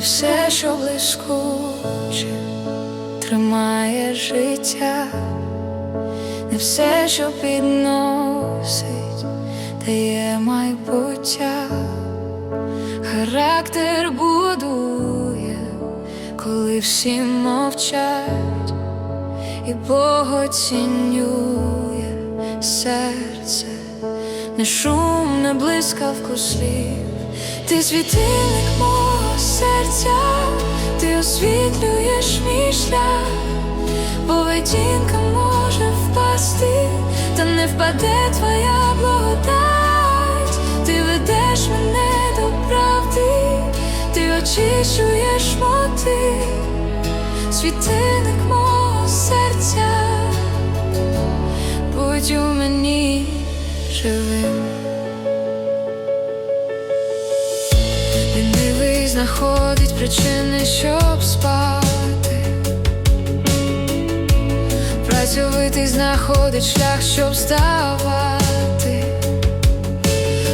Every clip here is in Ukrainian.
все, що блискуче, тримає життя, не все, що підносить, дає майбуття, характер будує, коли всі мовчать, і Бог оцінює серце, не шум, не блискавку слів. Ти світильник мого серця, ти освітлюєш мій шлях, поведінка може впасти, та не впаде твоя благодать, ти ведеш мене до правди, ти очищуєш мотив, світильник мого серця, будь у мені живим. Знаходить причини, щоб спати. Працьовитий знаходить шлях, щоб вставати.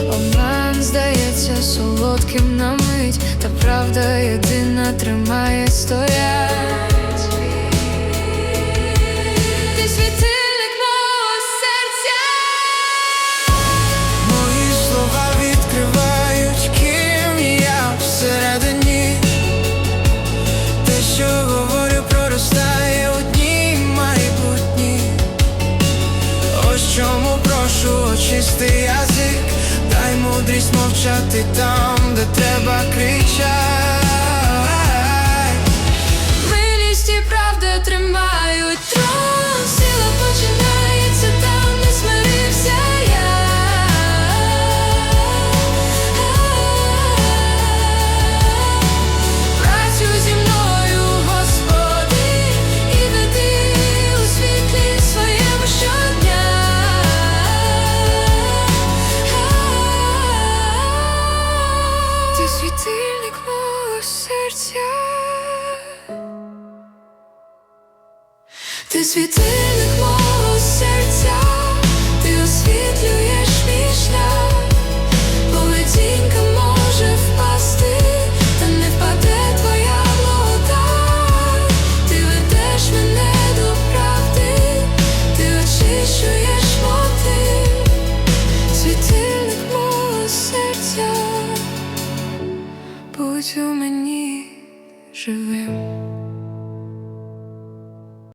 Обман здається солодким на мить, та правда єдина тримає стоять. Дай мовчати там, де треба кричать. Ти світильник мого серця, ти освітлюєш мій шлях, поведінка може впасти, та не впаде твоя благодать ти ведеш мене до правди, ти очищуєш мотив світильник мого серця, будь у мені. 是脸。